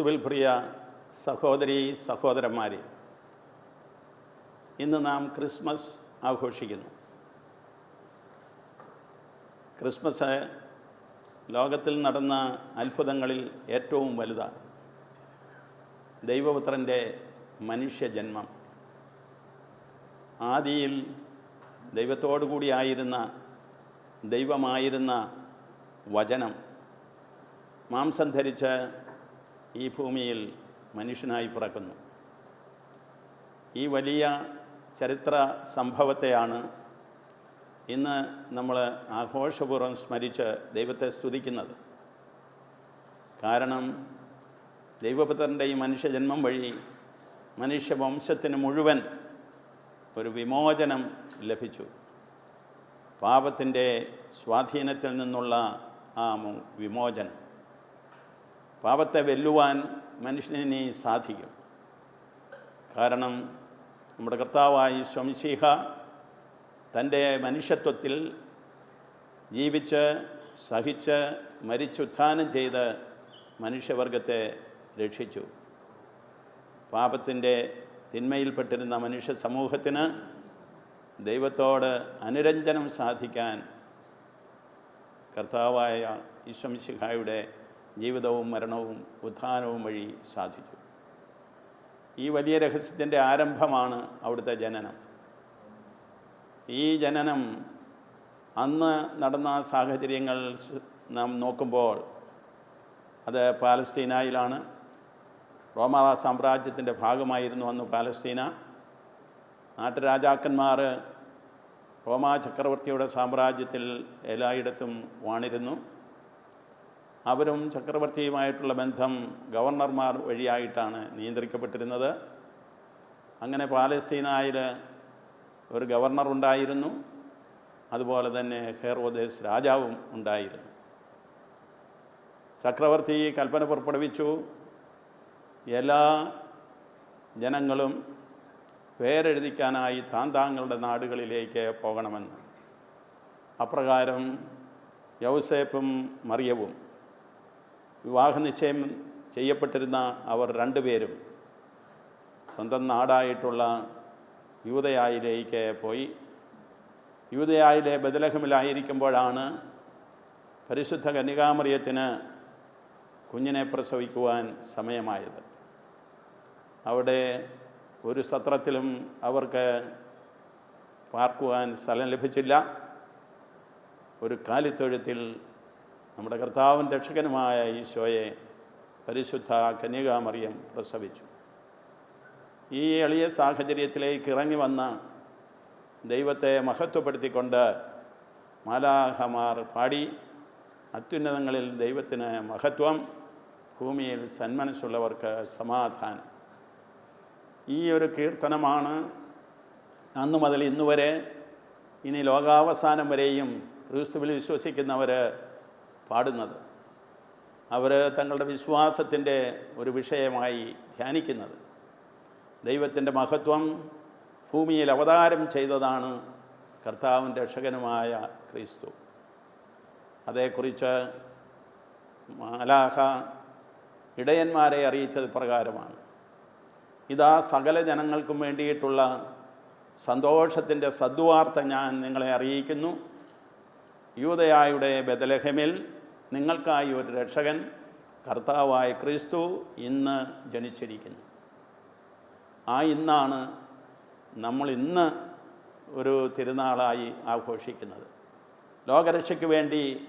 ക്രിസ്തുവിൽ പ്രിയ സഹോദരി സഹോദരന്മാരെ ഇന്ന് നാം ക്രിസ്മസ് ആഘോഷിക്കുന്നു. ക്രിസ്മസ് ലോകത്തിൽ നടന്ന അത്ഭുതങ്ങളിൽ ഏറ്റവും വലുതാണ്. ദൈവപുത്രന്റെ മനുഷ്യജന്മം. ആദിയിൽ ദൈവത്തോടു കൂടിയായിരുന്ന ദൈവമായിരുന്ന വചനം മാംസം ധരിച്ച് ഈ ഭൂമിയിൽ മനുഷ്യനായി പിറക്കുന്നു. ഈ വലിയ ചരിത്ര സംഭവത്തെയാണ് ഇന്ന് നമ്മൾ ആഘോഷപൂർവം സ്മരിച്ച് ദൈവത്തെ സ്തുതിക്കുന്നത്. കാരണം ദൈവപുത്രന്റെ ഈ മനുഷ്യജന്മം വഴി മനുഷ്യവംശത്തിന് മുഴുവൻ ഒരു വിമോചനം ലഭിച്ചു. പാപത്തിന്റെ സ്വാധീനത്തിൽ നിന്നുള്ള ആ വിമോചനം. പാപത്തെ വെല്ലുവാൻ മനുഷ്യന് സാധിക്കും. കാരണം നമ്മുടെ കർത്താവായി സ്വംശീഹ തന്റെ മനുഷ്യത്വത്തിൽ ജീവിച്ച് സഹിച്ച് മരിച്ചുത്ഥാനം ചെയ്ത് മനുഷ്യവർഗത്തെ രക്ഷിച്ചു. പാപത്തിന്റെ തിന്മയിൽപ്പെട്ടിരുന്ന മനുഷ്യ സമൂഹത്തിന് ദൈവത്തോട് അനുരഞ്ജനം സാധിക്കാൻ കർത്താവായ ഈശ്വംശിഹായുടെ ജീവിതവും മരണവും ഉത്ഥാനവും വഴി സാധിച്ചു. ഈ വലിയ രഹസ്യത്തിന്റെ ആരംഭമാണ് അവിടുത്തെ ജനനം. ഈ ജനനം അന്ന് നടന്ന സാഹചര്യങ്ങൾ നാം നോക്കുമ്പോൾ അത് പാലസ്തീനായിലാണ്. റോമാ സാമ്രാജ്യത്തിന്റെ ഭാഗമായിരുന്നു അന്ന് പാലസ്തീന. നാട്ടുരാജാക്കന്മാർ റോമാ ചക്രവർത്തിയുടെ സാമ്രാജ്യത്തിൽ എല്ലായിടത്തും വാണിരുന്നു. അവരും ചക്രവർത്തിയുമായിട്ടുള്ള ബന്ധം ഗവർണർമാർ വഴിയായിട്ടാണ് നിയന്ത്രിക്കപ്പെട്ടിരുന്നത്. അങ്ങനെ പാലസ്തീനായിൽ ഒരു ഗവർണർ ഉണ്ടായിരുന്നു. അതുപോലെ തന്നെ ഹെറോദേസ് രാജാവും ഉണ്ടായിരുന്നു. ചക്രവർത്തി കൽപ്പന പുറപ്പെടുവിച്ചു. എല്ലാ ജനങ്ങളും പേരെഴുതിക്കാനായി താൻ താങ്കളുടെ നാടുകളിലേക്ക് പോകണമെന്ന്. അപ്രകാരം യൗസേപ്പും മറിയവും വിവാഹ നിശ്ചയം ചെയ്യപ്പെട്ടിരുന്ന അവർ രണ്ടുപേരും സ്വന്തം നാടായിട്ടുള്ള യൂതയായിലേക്ക് പോയി. യൂതയായിലെ ബദലഹമിലായിരിക്കുമ്പോഴാണ് പരിശുദ്ധ കന്യകാമറിയത്തിന് കുഞ്ഞിനെ പ്രസവിക്കുവാൻ സമയമായത്. അവിടെ ഒരു സത്രത്തിലും അവർക്ക് പാർക്കുവാൻ സ്ഥലം ലഭിച്ചില്ല. ഒരു കാലിത്തൊഴുത്തിൽ നമ്മുടെ കർത്താവും രക്ഷകനുമായ ഈശോയെ പരിശുദ്ധ കന്യകാമറിയം പ്രസവിച്ചു. ഈ എളിയ സാഹചര്യത്തിലേക്ക് ഇറങ്ങി വന്ന ദൈവത്തെ മഹത്വപ്പെടുത്തിക്കൊണ്ട് മാലാഹമാർ പാടി അത്യുന്നതങ്ങളിൽ ദൈവത്തിന് മഹത്വം ഭൂമിയിൽ സന്മനസ്സുള്ളവർക്ക് സമാധാനം. ഈ ഒരു കീർത്തനമാണ് അന്നു മുതൽ ഇന്നുവരെ ഇനി ലോകാവസാനം വരെയും ക്രിസ്തുവിൽ വിശ്വസിക്കുന്നവർ പാടുന്നത്. അവർ തങ്ങളുടെ വിശ്വാസത്തിന്റെ ഒരു വിഷയമായി ധ്യാനിക്കുന്നത്. ദൈവത്തിന്റെ മഹത്വം ഭൂമിയിൽ അവതാരം ചെയ്തതാണ് കർത്താവും രക്ഷകനുമായ ക്രിസ്തു. അതേക്കുറിച്ച് മാലാഹ ഇടയന്മാരെ അറിയിച്ചത് പ്രകാരമാണ്. ഇതാ സകല ജനങ്ങൾക്കും വേണ്ടിയിട്ടുള്ള സന്തോഷത്തിന്റെ സദ്വാർത്ത ഞാൻ നിങ്ങളെ അറിയിക്കുന്നു. യൂതയായുടെ ബദലഹമിൽ നിങ്ങൾക്കായി ഒരു രക്ഷകൻ കർത്താവായ ക്രിസ്തു ഇന്ന് ജനിച്ചിരിക്കുന്നു. ആ ഇന്നാണ് നമ്മൾ ഇന്ന് ഒരു തിരുനാളായി ആഘോഷിക്കുന്നത്. ലോകരക്ഷയ്ക്ക് വേണ്ടി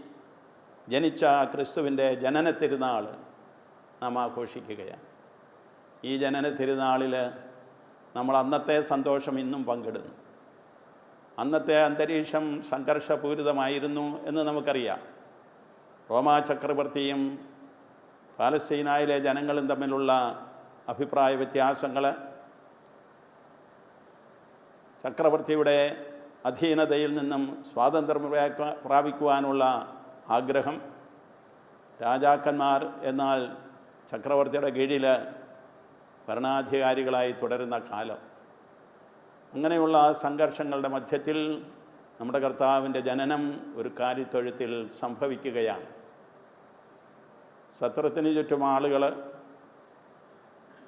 ജനിച്ച ക്രിസ്തുവിന്റെ ജനന തിരുനാൾ നാം ആഘോഷിക്കുകയാണ്. ഈ ജനന തിരുനാളിൽ നമ്മൾ അന്നത്തെ സന്തോഷം ഇന്നും പങ്കിടുന്നു. അന്നത്തെ അന്തരീക്ഷം സംഘർഷപൂരിതമായിരുന്നു എന്ന് നമുക്കറിയാം. റോമാ ചക്രവർത്തിയും പാലസ്തീനായിലെ ജനങ്ങളും തമ്മിലുള്ള അഭിപ്രായ വ്യത്യാസങ്ങൾ ചക്രവർത്തിയുടെ അധീനതയിൽ നിന്നും സ്വാതന്ത്ര്യം പ്രാപിക്കുവാ- പ്രാപിക്കുവാനുള്ള ആഗ്രഹം രാജാക്കന്മാർ എന്നാൽ ചക്രവർത്തിയുടെ കീഴിൽ ഭരണാധികാരികളായി തുടരുന്ന കാലം. അങ്ങനെയുള്ള സംഘർഷങ്ങളുടെ മധ്യത്തിൽ നമ്മുടെ കർത്താവിന്റെ ജനനം ഒരു കാലിത്തൊഴുത്തിൽ സംഭവിക്കുകയാണ്. സത്രത്തിന് ചുറ്റും ആളുകൾ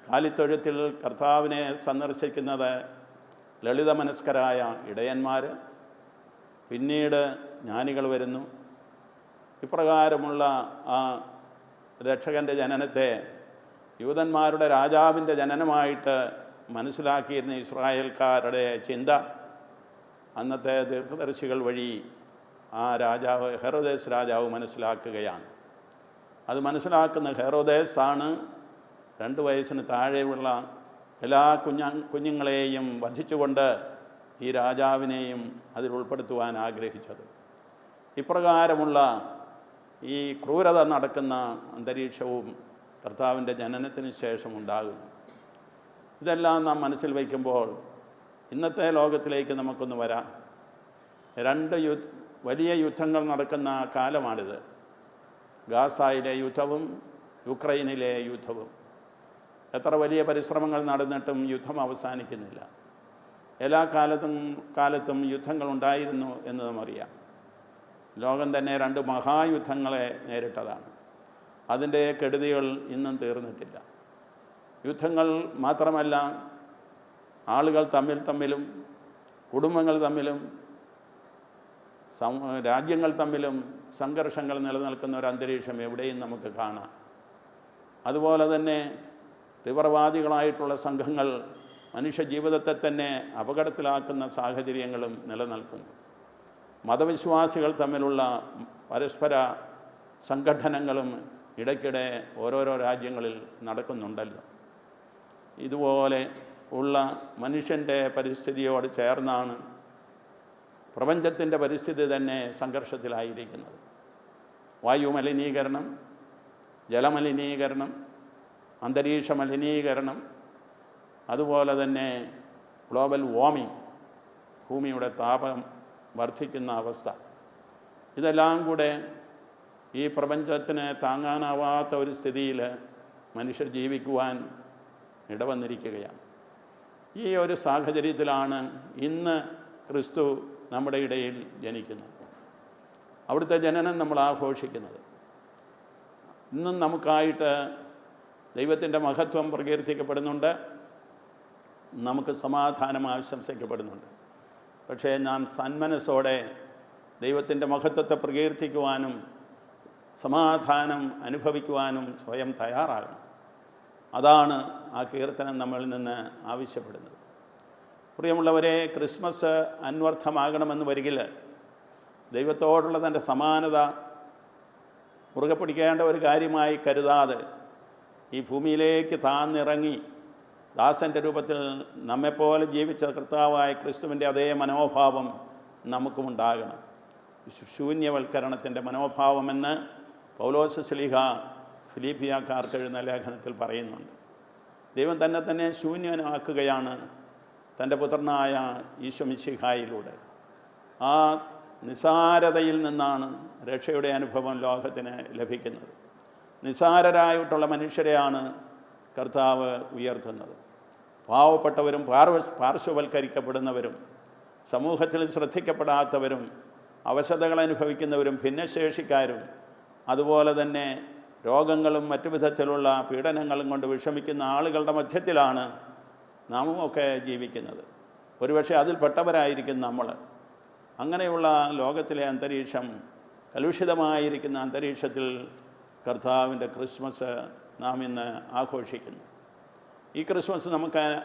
കാലിത്തൊഴുത്തിൽ കർത്താവിനെ സന്ദർശിക്കുന്നത് ലളിതമനസ്കരായ ഇടയന്മാർ പിന്നീട് ജ്ഞാനികൾ വരുന്നു. ഇപ്രകാരമുള്ള ആ രക്ഷകന്റെ ജനനത്തെ യൂതന്മാരുടെ രാജാവിന്റെ ജനനമായിട്ട് മനസ്സിലാക്കിയിരുന്ന ഇസ്രായേൽക്കാരുടെ ചിന്ത. അന്നത്തെ ദീർഘദർശികൾ വഴി ആ രാജാവ് ഹെറോദേസ് രാജാവ് മനസ്സിലാക്കുകയാണ്. അത് മനസ്സിലാക്കുന്ന ഹെറോദേസാണ് രണ്ട് വയസ്സിന് താഴെയുള്ള എല്ലാ കുഞ്ഞ കുഞ്ഞുങ്ങളെയും വധിച്ചുകൊണ്ട് ഈ രാജാവിനെയും അതിൽ ഉൾപ്പെടുത്തുവാൻ ആഗ്രഹിച്ചത്. ഇപ്രകാരമുള്ള ഈ ക്രൂരത നടക്കുന്ന അന്തരീക്ഷവും കർത്താവിന്റെ ജനനത്തിന് ശേഷം ഉണ്ടാകുന്നു. ഇതെല്ലാം നാം മനസ്സിൽ വയ്ക്കുമ്പോൾ ഇന്നത്തെ ലോകത്തിലേക്ക് നമുക്കൊന്ന് വരാം. രണ്ട് യുദ്ധ വലിയ യുദ്ധങ്ങൾ നടക്കുന്ന കാലമാണിത്. ഗാസായിലെ യുദ്ധവും യുക്രൈനിലെ യുദ്ധവും. എത്ര വലിയ പരിശ്രമങ്ങൾ നടന്നിട്ടും യുദ്ധം അവസാനിക്കുന്നില്ല. എല്ലാ കാലത്തും കാലത്തും യുദ്ധങ്ങൾ ഉണ്ടായിരുന്നു എന്ന് നമ്മറിയാം ലോകം തന്നെ രണ്ട് മഹായുദ്ധങ്ങളെ നേരിട്ടതാണ്. അതിന്റെ കെടുതികൾ ഇന്നും തീർന്നിട്ടില്ല. യുദ്ധങ്ങൾ മാത്രമല്ല ആളുകൾ തമ്മിൽ തമ്മിലും കുടുംബങ്ങൾ തമ്മിലും രാജ്യങ്ങൾ തമ്മിലും സംഘർഷങ്ങൾ നിലനിൽക്കുന്ന ഒരു അന്തരീക്ഷം എവിടെയും നമുക്ക് കാണാം. അതുപോലെ തന്നെ തീവ്രവാദികളായിട്ടുള്ള സംഘങ്ങൾ മനുഷ്യ ജീവിതത്തെ തന്നെ അപകടത്തിലാക്കുന്ന സാഹചര്യങ്ങളും നിലനിൽക്കുന്നു. മതവിശ്വാസികൾ തമ്മിലുള്ള പരസ്പര സംഘടനകളും ഇടയ്ക്കിടെ ഓരോരോ രാജ്യങ്ങളിൽ നടക്കുന്നുണ്ടല്ലോ. ഇതുപോലെ ഉള്ള മനുഷ്യന്റെ പരിസ്ഥിതിയോട് ചേർന്നാണ് പ്രപഞ്ചത്തിന്റെ പരിസ്ഥിതി തന്നെ സംഘർഷത്തിലായിരിക്കുന്നത്. വായു മലിനീകരണം ജലമലിനീകരണം അന്തരീക്ഷ മലിനീകരണം അതുപോലെ തന്നെ ഗ്ലോബൽ വാർമിംഗ് ഭൂമിയുടെ താപം വർദ്ധിക്കുന്ന അവസ്ഥ. ഇതെല്ലാം കൂടെ ഈ പ്രപഞ്ചത്തിന് താങ്ങാനാവാത്ത ഒരു സ്ഥിതിയിൽ മനുഷ്യർ ജീവിക്കുവാൻ ഇടവന്നിരിക്കുകയാണ്. ഈ ഒരു സാഹചര്യത്തിലാണ് ഇന്ന് ക്രിസ്തു നമ്മുടെ ഇടയിൽ ജനിക്കുന്നത്. അവിടുത്തെ ജനനം നമ്മൾ ആഘോഷിക്കുന്നത്. ഇന്നും നമുക്കായിട്ട് ദൈവത്തിന്റെ മഹത്വം പ്രകീർത്തിക്കപ്പെടുന്നുണ്ട്. നമുക്ക് സമാധാനം ആശംസിക്കപ്പെടുന്നുണ്ട്. പക്ഷേ നാം സന്മനസ്സോടെ ദൈവത്തിന്റെ മഹത്വത്തെ പ്രകീർത്തിക്കുവാനും സമാധാനം അനുഭവിക്കുവാനും സ്വയം തയ്യാറാകണം. അതാണ് ആ കീർത്തനം നമ്മളിൽ നിന്ന് ആവശ്യപ്പെടുന്നത്. പ്രിയമുള്ളവരെ ക്രിസ്മസ് അന്വർത്ഥമാകണമെന്ന് വരികിൽ ദൈവത്തോടുള്ള തന്റെ സമാനത മുറുകെ പിടിക്കേണ്ട ഒരു കാര്യമായി കരുതാതെ ഈ ഭൂമിയിലേക്ക് താന്നിറങ്ങി ദാസന്റെ രൂപത്തിൽ നമ്മെപ്പോലെ ജീവിച്ച കർത്താവായ ക്രിസ്തുവിന്റെ അതേ മനോഭാവം നമുക്കുമുണ്ടാകണം. ശൂന്യവൽക്കരണത്തിന്റെ മനോഭാവമെന്ന് പൗലോസ് ശ്ലീഹ ഫിലിപ്പിയാക്കാർക്ക് എഴുതുന്ന ലേഖനത്തിൽ പറയുന്നുണ്ട്. ദൈവം തന്നെ തന്നെ ശൂന്യനാക്കുകയാണ് തന്റെ പുത്രനായ ഈശ്വമിശിഹായിലൂടെ ആ നിസാരതയിൽ നിന്നാണ് രക്ഷയുടെ അനുഭവം ലോകത്തിന് ലഭിക്കുന്നത്. നിസാരരായിട്ടുള്ള മനുഷ്യരെയാണ് കർത്താവ് ഉയർത്തുന്നത്. പാവപ്പെട്ടവരും പാർവ പാർശ്വവൽക്കരിക്കപ്പെടുന്നവരും സമൂഹത്തിൽ ശ്രദ്ധിക്കപ്പെടാത്തവരും അവശതകൾ അനുഭവിക്കുന്നവരും ഭിന്നശേഷിക്കാരും അതുപോലെ തന്നെ രോഗങ്ങളും മറ്റു വിധത്തിലുള്ള പീഡനങ്ങളും കൊണ്ട് വിഷമിക്കുന്ന ആളുകളുടെ മധ്യത്തിലാണ് നാമുമൊക്കെ ജീവിക്കുന്നത്. ഒരുപക്ഷെ അതിൽപ്പെട്ടവരായിരിക്കും നമ്മൾ. അങ്ങനെയുള്ള ലോകത്തിലെ അന്തരീക്ഷം കലുഷിതമായിരിക്കുന്ന അന്തരീക്ഷത്തിൽ കർത്താവിന്റെ ക്രിസ്മസ് നാം ഇന്ന് ആഘോഷിക്കുന്നു. ഈ ക്രിസ്മസ് നമുക്ക്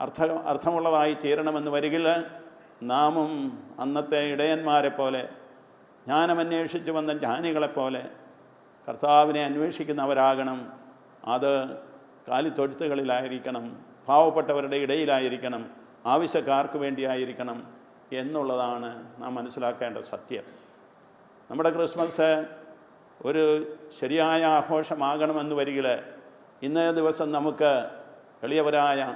അർത്ഥ അർത്ഥമുള്ളതായി തീരണമെന്ന് വരികിൽ നാമും അന്നത്തെ ഇടയന്മാരെ പോലെ ജ്ഞാനമന്വേഷിച്ച് വന്ന ജ്ഞാനികളെപ്പോലെ കർത്താവിനെ അന്വേഷിക്കുന്നവരാകണം. അത് കാലിത്തൊഴുത്തുകളിലായിരിക്കണം പാവപ്പെട്ടവരുടെ ഇടയിലായിരിക്കണം ആവശ്യക്കാർക്ക് വേണ്ടിയായിരിക്കണം. എന്നുള്ളതാണ് നാം മനസ്സിലാക്കേണ്ട സത്യം. നമ്മുടെ ക്രിസ്മസ് ഒരു ശരിയായ ആഘോഷമാകണമെന്ന് വരികിൽ ഇന്നേ ദിവസം നമുക്ക് എളിയവരായ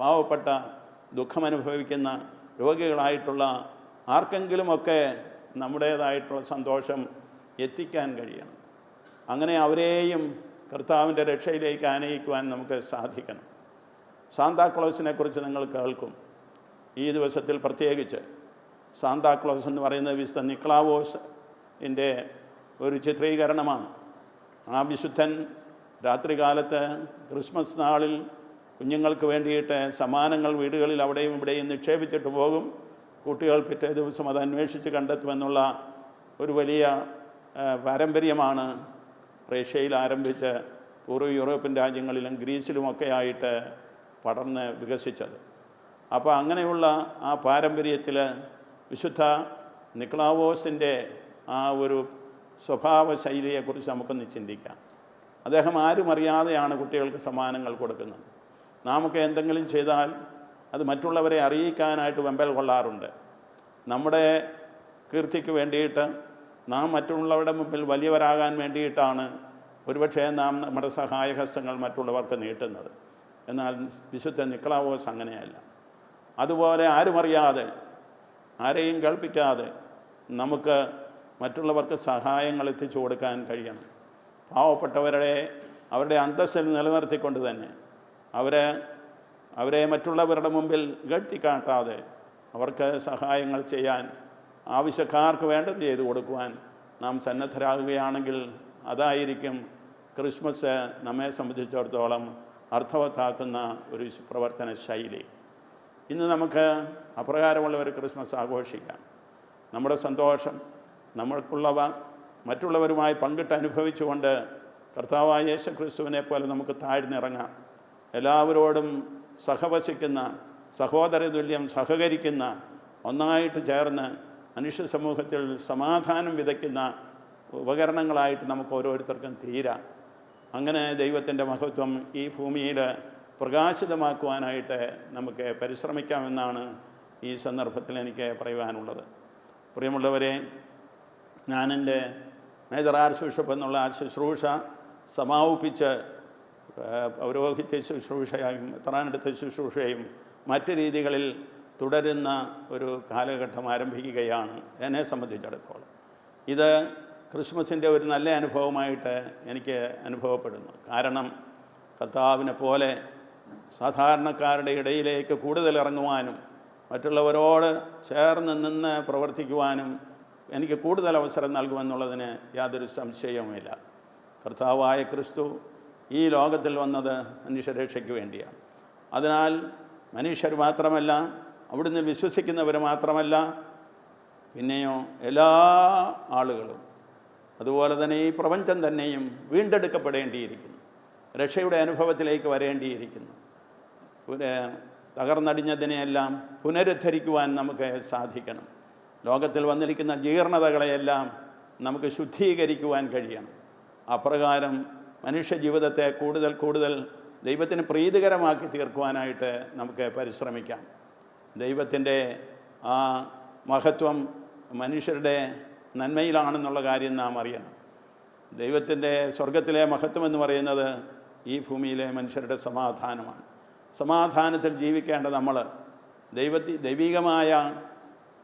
പാവപ്പെട്ട ദുഃഖമനുഭവിക്കുന്ന രോഗികളായിട്ടുള്ള ആർക്കെങ്കിലുമൊക്കെ നമ്മുടേതായിട്ടുള്ള സന്തോഷം എത്തിക്കാൻ കഴിയണം. അങ്ങനെ അവരെയും കർത്താവിന്റെ രക്ഷയിലേക്ക് ആനയിക്കുവാൻ നമുക്ക് സാധിക്കണം. സാന്താക്ലോസിനെ കുറിച്ച് നിങ്ങൾ കേൾക്കും. ഈ ദിവസത്തിൽ പ്രത്യേകിച്ച് സാന്താക്ലോസ് എന്ന് പറയുന്നത് വിശുദ്ധ നിക്ലാവോസിന്റെ ഒരു ചിത്രീകരണമാണ്. ആ വിശുദ്ധൻ രാത്രികാലത്ത് ക്രിസ്മസ് നാളിൽ കുഞ്ഞുങ്ങൾക്ക് വേണ്ടിയിട്ട് സമ്മാനങ്ങൾ വീടുകളിൽ അവിടെയും ഇവിടെയും നിക്ഷേപിച്ചിട്ട് പോകും. കുട്ടികൾ പിറ്റേ ദിവസം അത് അന്വേഷിച്ച് കണ്ടെത്തുമെന്നുള്ള ഒരു വലിയ പാരമ്പര്യമാണ് റഷ്യയിൽ ആരംഭിച്ച് പൂർവ യൂറോപ്യൻ രാജ്യങ്ങളിലും ഗ്രീസിലുമൊക്കെ ആയിട്ട് പടർന്ന് വികസിച്ചത്. അപ്പോൾ അങ്ങനെയുള്ള ആ പാരമ്പര്യത്തിൽ വിശുദ്ധ നിക്ലാവോസിന്റെ ആ ഒരു സ്വഭാവ ശൈലിയെക്കുറിച്ച് നമുക്കൊന്ന് ചിന്തിക്കാം. അദ്ദേഹം ആരും അറിയാതെയാണ് കുട്ടികൾക്ക് സമ്മാനങ്ങൾ കൊടുക്കുന്നത്? നാമൊക്കെ എന്തെങ്കിലും ചെയ്താൽ അത് മറ്റുള്ളവരെ അറിയിക്കാനായിട്ട് വെമ്പൽ കൊള്ളാറുണ്ട്. നമ്മുടെ കീർത്തിക്ക് വേണ്ടിയിട്ട് നാം മറ്റുള്ളവരുടെ മുമ്പിൽ വലിയവരാകാൻ വേണ്ടിയിട്ടാണ് ഒരുപക്ഷെ നാം നമ്മുടെ സഹായഹസ്തങ്ങൾ മറ്റുള്ളവർക്ക് നീട്ടുന്നത്. എന്നാൽ വിശുദ്ധ നിക്കളാവോസ് അങ്ങനെയല്ല. അതുപോലെ ആരും അറിയാതെ ആരെയും കേൾപ്പിക്കാതെ നമുക്ക് മറ്റുള്ളവർക്ക് സഹായങ്ങൾ എത്തിച്ചു കൊടുക്കാൻ കഴിയണം. പാവപ്പെട്ടവരുടെ അവരുടെ അന്തസ്സിൽ നിലനിർത്തിക്കൊണ്ട് തന്നെ അവരെ അവരെ മറ്റുള്ളവരുടെ മുമ്പിൽ ഇകഴ്ത്തിക്കാട്ടാതെ അവർക്ക് സഹായങ്ങൾ ചെയ്യാൻ ആവശ്യക്കാർക്ക് വേണ്ടത് ചെയ്തു കൊടുക്കുവാൻ നാം സന്നദ്ധരാകുകയാണെങ്കിൽ അതായിരിക്കും ക്രിസ്മസ് നമ്മെ സംബന്ധിച്ചിടത്തോളം അർത്ഥവത്താക്കുന്ന ഒരു പ്രവർത്തന ശൈലി ഇന്ന് നമുക്ക് അപ്രകാരമുള്ള ഒരു ക്രിസ്മസ് ആഘോഷിക്കാം. നമ്മുടെ സന്തോഷം നമ്മൾക്കുള്ളവ മറ്റുള്ളവരുമായി പങ്കിട്ട് അനുഭവിച്ചുകൊണ്ട് കർത്താവായ യേശു ക്രിസ്തുവിനെ പോലെ നമുക്ക് താഴ്ന്നിറങ്ങാം. എല്ലാവരോടും സഹവസിക്കുന്ന സഹോദരതുല്യം സഹകരിക്കുന്ന ഒന്നായിട്ട് ചേർന്ന് മനുഷ്യ സമൂഹത്തിൽ സമാധാനം വിതയ്ക്കുന്ന ഉപകരണങ്ങളായിട്ട് നമുക്ക് ഓരോരുത്തർക്കും തീരാം. അങ്ങനെ ദൈവത്തിന്റെ മഹത്വം ഈ ഭൂമിയിൽ പ്രകാശിതമാക്കുവാനായിട്ട് നമുക്ക് പരിശ്രമിക്കാമെന്നാണ് ഈ സന്ദർഭത്തിൽ എനിക്ക് പറയുവാനുള്ളത്. പ്രിയമുള്ളവരെ ഞാനെന്റെ മേജർ ആർ ശുശ്രൂഷ എന്നുള്ള ആ ശുശ്രൂഷ സമാപിപ്പിച്ച് പൗരോഹിത്യ ശുശ്രൂഷയായും എത്രാനെടുത്ത ശുശ്രൂഷയും മറ്റ് രീതികളിൽ തുടരുന്ന ഒരു കാലഘട്ടം ആരംഭിക്കുകയാണ് എന്നെ സംബന്ധിച്ചിടത്തോളം. ഇത് ക്രിസ്മസിന്റെ ഒരു നല്ല അനുഭവമായിട്ട് എനിക്ക് അനുഭവപ്പെടുന്നു. കാരണം കർത്താവിനെ പോലെ സാധാരണക്കാരുടെ ഇടയിലേക്ക് കൂടുതൽ ഇറങ്ങുവാനും മറ്റുള്ളവരോട് ചേർന്ന് നിന്ന് പ്രവർത്തിക്കുവാനും എനിക്ക് കൂടുതൽ അവസരം നൽകുമെന്നുള്ളതിന് യാതൊരു സംശയവുമില്ല. കർത്താവായ ക്രിസ്തു ഈ ലോകത്തിൽ വന്നത് മനുഷ്യരക്ഷയ്ക്ക് വേണ്ടിയാണ്. അതിനാൽ മനുഷ്യർ മാത്രമല്ല അവിടുന്ന് വിശ്വസിക്കുന്നവർ മാത്രമല്ല പിന്നെയോ എല്ലാ ആളുകളും. അതുപോലെ തന്നെ ഈ പ്രപഞ്ചം തന്നെയും വീണ്ടെടുക്കപ്പെടേണ്ടിയിരിക്കുന്നു. രക്ഷയുടെ അനുഭവത്തിലേക്ക് വരേണ്ടിയിരിക്കുന്നു. പുന- തകർന്നടിഞ്ഞതിനെയെല്ലാം പുനരുദ്ധരിക്കുവാൻ നമുക്ക് സാധിക്കണം. ലോകത്തിൽ വന്നിരിക്കുന്ന ജീർണതകളെയെല്ലാം നമുക്ക് ശുദ്ധീകരിക്കുവാൻ കഴിയണം. അപ്രകാരം മനുഷ്യജീവിതത്തെ കൂടുതൽ കൂടുതൽ ദൈവത്തിന് പ്രീതികരമാക്കി തീർക്കുവാനായിട്ട് നമുക്ക് പരിശ്രമിക്കാം. ദൈവത്തിന്റെ ആ മഹത്വം മനുഷ്യരുടെ നന്മയിലാണെന്നുള്ള കാര്യം നാം അറിയണം. ദൈവത്തിന്റെ സ്വർഗത്തിലെ മഹത്വം എന്ന് പറയുന്നത് ഈ ഭൂമിയിലെ മനുഷ്യരുടെ സമാധാനമാണ്. സമാധാനത്തിൽ ജീവിക്കേണ്ട നമ്മൾ ദൈവത്തി ദൈവികമായ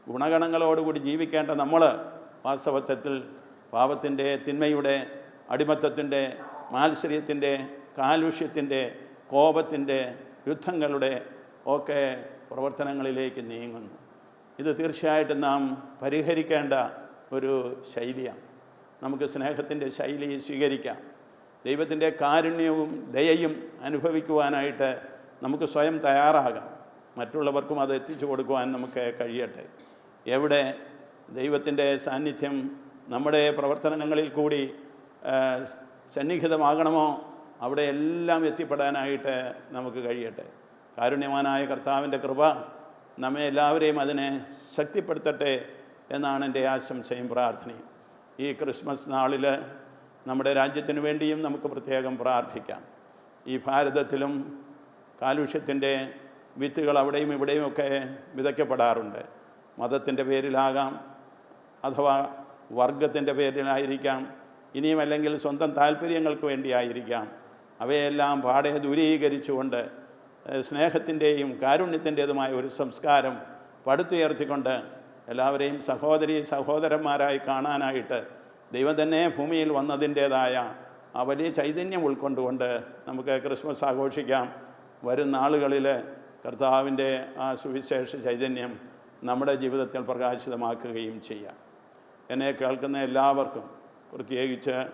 ഗുണഗണങ്ങളോടുകൂടി ജീവിക്കേണ്ട നമ്മൾ വാസ്തവത്വത്തിൽ പാപത്തിന്റെ തിന്മയുടെ അടിമത്തത്തിന്റെ മാത്സര്യത്തിന്റെ കാലുഷ്യത്തിന്റെ കോപത്തിന്റെ യുദ്ധങ്ങളുടെ ഒക്കെ പ്രവർത്തനങ്ങളിലേക്ക് നീങ്ങുന്നു. ഇത് തീർച്ചയായിട്ടും നാം പരിഹരിക്കേണ്ട ഒരു ശൈലിയാണ്. നമുക്ക് സ്നേഹത്തിന്റെ ശൈലി സ്വീകരിക്കാം. ദൈവത്തിന്റെ കാരുണ്യവും ദയയും അനുഭവിക്കുവാനായിട്ട് നമുക്ക് സ്വയം തയ്യാറാകാം. മറ്റുള്ളവർക്കും അത് എത്തിച്ചു കൊടുക്കുവാൻ നമുക്ക് കഴിയട്ടെ. എവിടെ ദൈവത്തിന്റെ സാന്നിധ്യം നമ്മുടെ പ്രവർത്തനങ്ങളിൽ കൂടി സന്നിഹിതമാകണമോ അവിടെ എല്ലാം എത്തിപ്പെടാനായിട്ട് നമുക്ക് കഴിയട്ടെ. കാരുണ്യവാനായ കർത്താവിന്റെ കൃപ നമ്മെ എല്ലാവരെയും അതിനെ ശക്തിപ്പെടുത്തട്ടെ എന്നാണ് എന്റെ ആശംസയും പ്രാർത്ഥനയും. ഈ ക്രിസ്മസ് നാളിൽ നമ്മുടെ രാജ്യത്തിന് വേണ്ടിയും നമുക്ക് പ്രത്യേകം പ്രാർത്ഥിക്കാം. ഈ ഭാരതത്തിലും കാലുഷ്യത്തിന്റെ വിത്തുകൾ അവിടെയും ഇവിടെയുമൊക്കെ വിതയ്ക്കപ്പെടാറുണ്ട്. മതത്തിന്റെ പേരിലാകാം അഥവാ വർഗത്തിന്റെ പേരിലായിരിക്കാം. ഇനിയും അല്ലെങ്കിൽ സ്വന്തം താല്പര്യങ്ങൾക്ക് വേണ്ടിയായിരിക്കാം. അവയെല്ലാം പാടെ ദൂരീകരിച്ചുകൊണ്ട് സ്നേഹത്തിന്റെയും കാരുണ്യത്തിന്റേതുമായ ഒരു സംസ്കാരം പടുത്തുയർത്തിക്കൊണ്ട് എല്ലാവരെയും സഹോദരി സഹോദരന്മാരായി കാണാനായിട്ട് ദൈവം തന്നെ ഭൂമിയിൽ വന്നതിന്റേതായ ആ വലിയ ചൈതന്യം ഉൾക്കൊണ്ടുകൊണ്ട് നമുക്ക് ക്രിസ്മസ് ആഘോഷിക്കാം. വരും നാളുകളിൽ കർത്താവിന്റെ ആ സുവിശേഷ ചൈതന്യം നമ്മുടെ ജീവിതത്തിൽ പ്രകാശിതമാക്കുകയും ചെയ്യാം. എന്നെ കേൾക്കുന്ന എല്ലാവർക്കും പ്രത്യേകിച്ച്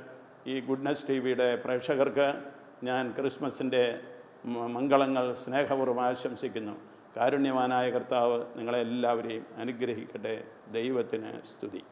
ഈ ഗുഡ്നസ് ടി വിയുടെ പ്രേക്ഷകർക്ക് ഞാൻ ക്രിസ്മസിന്റെ മംഗളങ്ങൾ സ്നേഹപൂർവം ആശംസിക്കുന്നു. കാരുണ്യവാനായ കർത്താവ് നിങ്ങളെല്ലാവരെയും അനുഗ്രഹിക്കട്ടെ. ദൈവത്തിന് സ്തുതി.